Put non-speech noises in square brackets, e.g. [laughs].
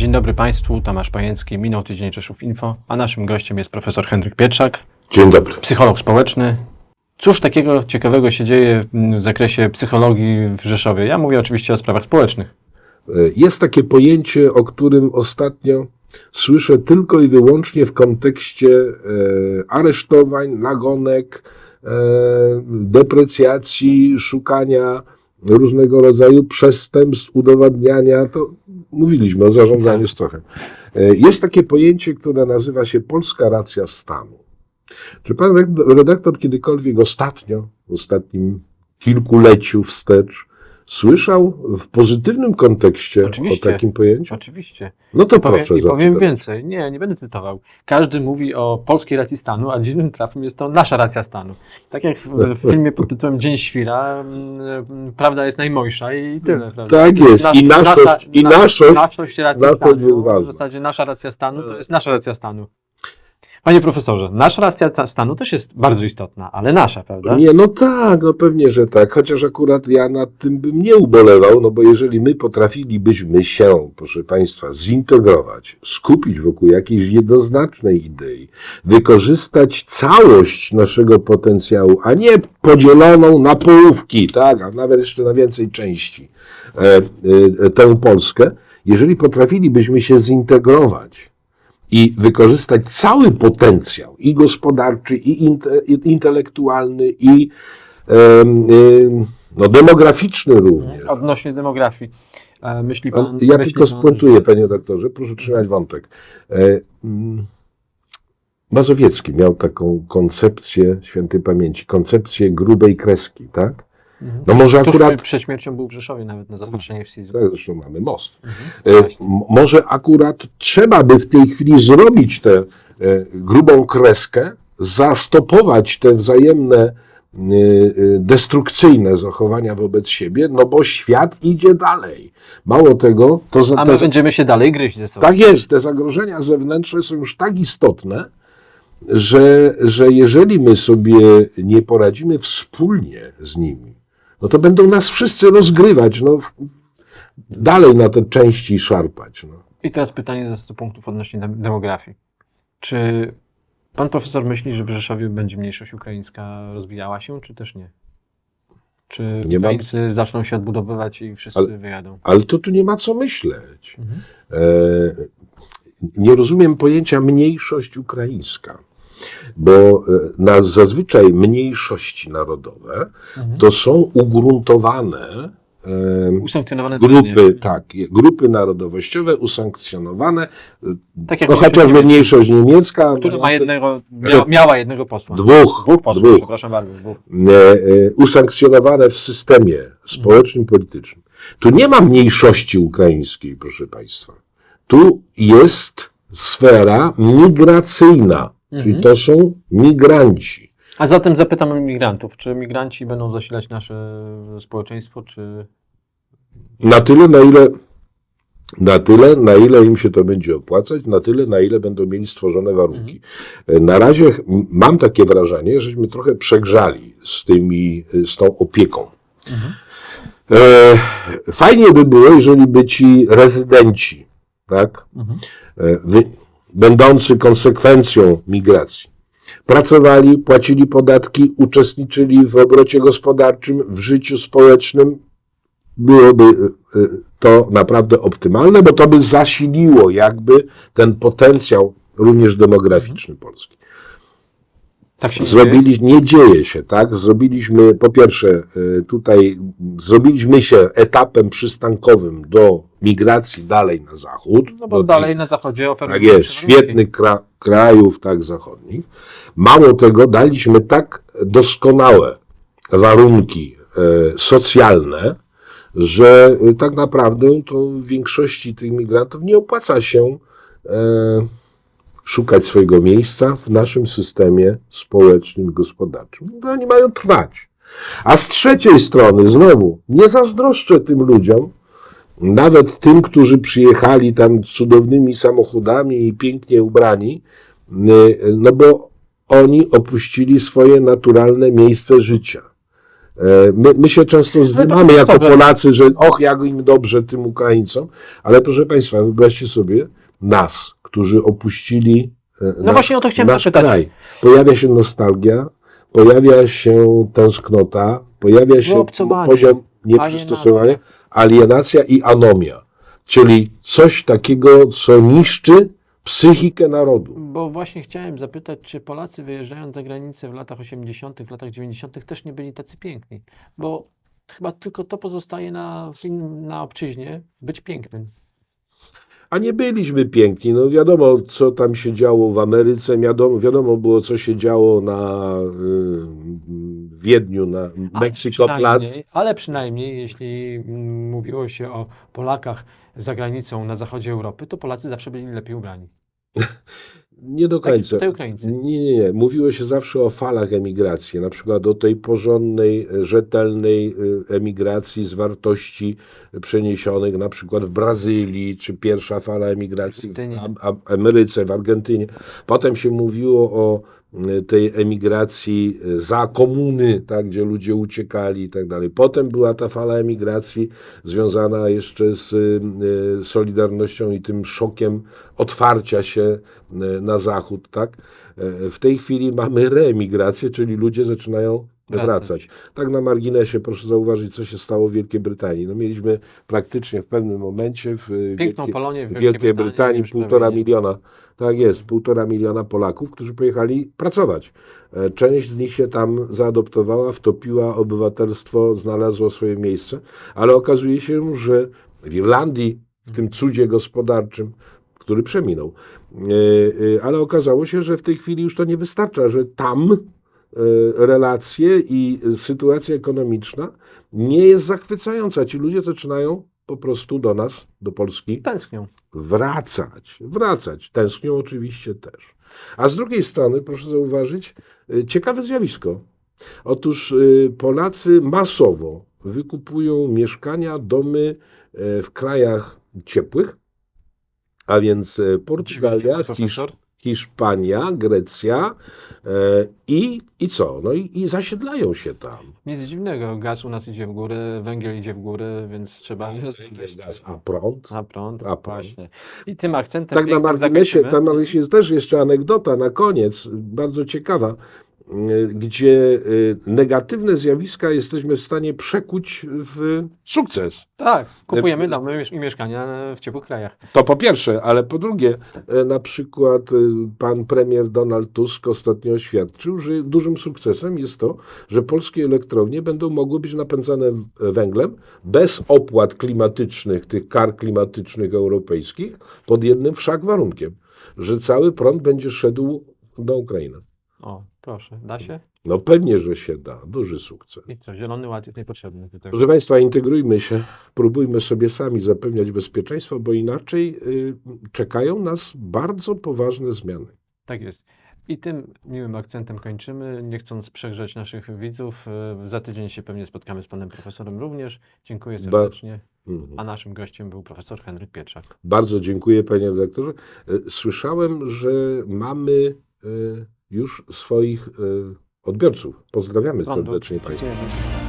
Dzień dobry Państwu, Tomasz Pajęcki, minął tydzień Czeszów Info, a naszym gościem jest profesor Henryk Pietrzak, Dzień dobry. psycholog społeczny. Cóż takiego ciekawego się dzieje mm, w zakresie psychologii w Rzeszowie? Ja mówię oczywiście o sprawach społecznych. E, Jest takie pojęcie, o którym ostatnio słyszę tylko i wyłącznie w kontekście e, aresztowań, nagonek, e, deprecjacji, szukania różnego rodzaju przestępstw, udowadniania. To mówiliśmy o zarządzaniu strachem. E, Jest takie pojęcie, które nazywa się polska racja stanu. Czy pan redaktor kiedykolwiek ostatnio, w ostatnim kilkuleciu wstecz, słyszał w pozytywnym kontekście Oczywiście. o takim pojęciu? Oczywiście. No to I powiem, proszę. i powiem zapytać. więcej. Nie, nie będę cytował. Każdy mówi o polskiej racji stanu, a dziwnym trafem jest to nasza racja stanu. Tak jak w, w filmie pod tytułem Dzień Świra, mm, mm, prawda jest najmojsza i tyle. Prawda? Tak jest. I naszość, i na- naszość. naszość racji naszość stanu, w zasadzie nasza racja stanu to jest nasza racja stanu. Panie profesorze, nasza racja ta- stanu też jest bardzo istotna, ale nasza, prawda? Nie, no tak, no pewnie, że tak. Chociaż akurat ja nad tym bym nie ubolewał, no bo jeżeli my potrafilibyśmy się, proszę Państwa, zintegrować, skupić wokół jakiejś jednoznacznej idei, wykorzystać całość naszego potencjału, a nie podzieloną na połówki, tak, a nawet jeszcze na więcej części, e, e, tę Polskę, jeżeli potrafilibyśmy się zintegrować, i wykorzystać cały potencjał i gospodarczy, i, inte, i intelektualny, i no, demograficzny również. Odnośnie demografii. E, Myśli pan, Ja myśli tylko spuentuję, panie doktorze, proszę trzymać wątek. E, mm, Mazowiecki miał taką koncepcję świętej pamięci, koncepcję grubej kreski, tak? Mhm. No może Tuż akurat, przed śmiercią był w Rzeszowie nawet na zaproszenie w SIZ. tak, zresztą mamy most, Mhm. Może akurat trzeba by w tej chwili zrobić tę e, grubą kreskę, zastopować te wzajemne e, destrukcyjne zachowania wobec siebie, no bo świat idzie dalej. Mało tego, to za A te, my będziemy się dalej gryźć ze sobą. tak jest, te zagrożenia zewnętrzne są już tak istotne, że, że jeżeli my sobie nie poradzimy wspólnie z nimi, no to będą nas wszyscy rozgrywać, no, dalej na te części szarpać. No. I teraz pytanie ze 100 punktów odnośnie dem- demografii. Czy pan profesor myśli, że w Rzeszowie będzie mniejszość ukraińska rozwijała się, czy też nie? Czy Nie Ukraińcy zaczną się odbudowywać i wszyscy Ale- wyjadą? Ale to tu nie ma co myśleć. Mhm. E, nie rozumiem pojęcia mniejszość ukraińska, bo e, na, zazwyczaj mniejszości narodowe Mhm. to są ugruntowane Usankcjonowane grupy, tak, grupy narodowościowe usankcjonowane, Tak jak no mniejszość chociażby niemiecka, mniejszość niemiecka, która ma jednego, mia, miała jednego posła. dwóch, Dwóch posłów, dwóch przepraszam bardzo. Dwóch. e, e, usankcjonowane w systemie społecznym, politycznym. Tu nie ma mniejszości ukraińskiej, proszę Państwa. Tu jest sfera migracyjna, czyli Mhm. to są migranci. A zatem zapytam migrantów, czy migranci będą zasilać nasze społeczeństwo, czy... Na tyle, na ile, na tyle, na ile im się to będzie opłacać, na tyle, na ile będą mieli stworzone warunki. E, Na razie mam takie wrażenie, żeśmy trochę przegrzali z tymi, z tą opieką. Mhm. E, fajnie by było, jeżeli by ci rezydenci, tak, Mhm. e, wy, będący konsekwencją migracji, pracowali, płacili podatki, uczestniczyli w obrocie gospodarczym, w życiu społecznym, byłoby e, to naprawdę optymalne, bo to by zasiliło jakby ten potencjał również demograficzny Polski. Tak się nie Zrobili, nie dzieje się, tak? Zrobiliśmy, po pierwsze, y, tutaj zrobiliśmy się etapem przystankowym do migracji dalej na zachód. No bo do dalej na zachodzie oferują tak jest, świetnych kra, krajów, tak, zachodnich. Mało tego, daliśmy tak doskonałe warunki e, socjalne, że e, tak naprawdę to w większości tych migrantów nie opłaca się e, szukać swojego miejsca w naszym systemie społecznym, gospodarczym. No, oni mają trwać. A z trzeciej strony, znowu, nie zazdroszczę tym ludziom, nawet tym, którzy przyjechali tam cudownymi samochodami i pięknie ubrani, y, no bo oni opuścili swoje naturalne miejsce życia. E, My, my się często zwymamy to jako Polacy, że och, jak im dobrze tym Ukraińcom, ale proszę Państwa, wyobraźcie sobie nas, którzy opuścili e, No właśnie o to chciałem nasz zapytać. kraj. Pojawia się nostalgia, pojawia się tęsknota, pojawia się poziom nieprzystosowania, alienacja. i anomia, czyli coś takiego, co niszczy psychikę narodu. Bo właśnie chciałem zapytać, czy Polacy wyjeżdżając za granicę w latach 80., w latach 90. też nie byli tacy piękni? Bo chyba tylko to pozostaje na, na obczyźnie, być pięknym. A nie byliśmy piękni. No wiadomo, co tam się działo w Ameryce, wiadomo, wiadomo było, co się działo na y, Wiedniu, na Mexico Plac. Przynajmniej- Ale przynajmniej, jeśli mm, mówiło się o Polakach za granicą na zachodzie Europy, to Polacy zawsze byli lepiej ubrani. [laughs] Nie do Tak końca. Nie, nie, nie. Mówiło się zawsze o falach emigracji, na przykład o tej porządnej, e, rzetelnej e, emigracji z wartości przeniesionych, na przykład w Brazylii, czy pierwsza fala emigracji w Ameryce, w Argentynie. Potem się mówiło o tej emigracji e, za komuny, tak, gdzie ludzie uciekali i tak dalej. Potem była ta fala emigracji związana jeszcze z e, Solidarnością i tym szokiem otwarcia się e, na zachód, tak? W tej chwili mamy reemigrację, czyli ludzie zaczynają Wracać. Tak na marginesie proszę zauważyć, co się stało w Wielkiej Brytanii. No mieliśmy praktycznie w pewnym momencie w e, Piękną Wielkiej, Polonię w w Wielkiej Brytanii już półtora miliona. Tak jest, półtora miliona Polaków, którzy pojechali pracować. E, Część z nich się tam zaadoptowała, wtopiła obywatelstwo, znalazło swoje miejsce, ale okazuje się, że w Irlandii, w tym cudzie gospodarczym, który przeminął, e, ale okazało się, że w tej chwili już to nie wystarcza, że tam relacje i sytuacja ekonomiczna nie jest zachwycająca. Ci ludzie zaczynają po prostu do nas, do Polski, Tęsknią. wracać, wracać. Tęsknią oczywiście też. A z drugiej strony, proszę zauważyć, y, ciekawe zjawisko. Otóż y, Polacy masowo wykupują mieszkania, domy w krajach ciepłych, a więc Portugalia, Hisz? Hiszpania, Grecja e, i, i co? No i, i zasiedlają się tam. Nic dziwnego, gaz u nas idzie w górę, węgiel idzie w górę, więc trzeba... Gaz, A prąd? A prąd, A prąd. właśnie. I tym akcentem Tak na marginesie, tam marginesie jest też jeszcze anegdota na koniec, bardzo ciekawa, gdzie y, negatywne zjawiska jesteśmy w stanie przekuć w sukces. Tak, kupujemy domy i mieszkania w ciepłych krajach. To po pierwsze, ale po drugie, e, na przykład y, pan premier Donald Tusk ostatnio oświadczył, że dużym sukcesem jest to, że polskie elektrownie będą mogły być napędzane węglem bez opłat klimatycznych, tych kar klimatycznych europejskich, pod jednym wszak warunkiem, że cały prąd będzie szedł do Ukrainy. O, proszę, da się? No pewnie, że się da. Duży sukces. I co, Zielony Ład jest niepotrzebny tutaj. Proszę Państwa, integrujmy się, próbujmy sobie sami zapewniać bezpieczeństwo, bo inaczej y, czekają nas bardzo poważne zmiany. Tak jest. I tym miłym akcentem kończymy, nie chcąc przegrzać naszych widzów. e, Za tydzień się pewnie spotkamy z panem profesorem również. Dziękuję Ba- serdecznie. Mhm. A naszym gościem był profesor Henryk Pietrzak. Bardzo dziękuję, panie redaktorze. Y, Słyszałem, że mamy y, już swoich y, odbiorców. Pozdrawiamy Prądu. serdecznie Państwa.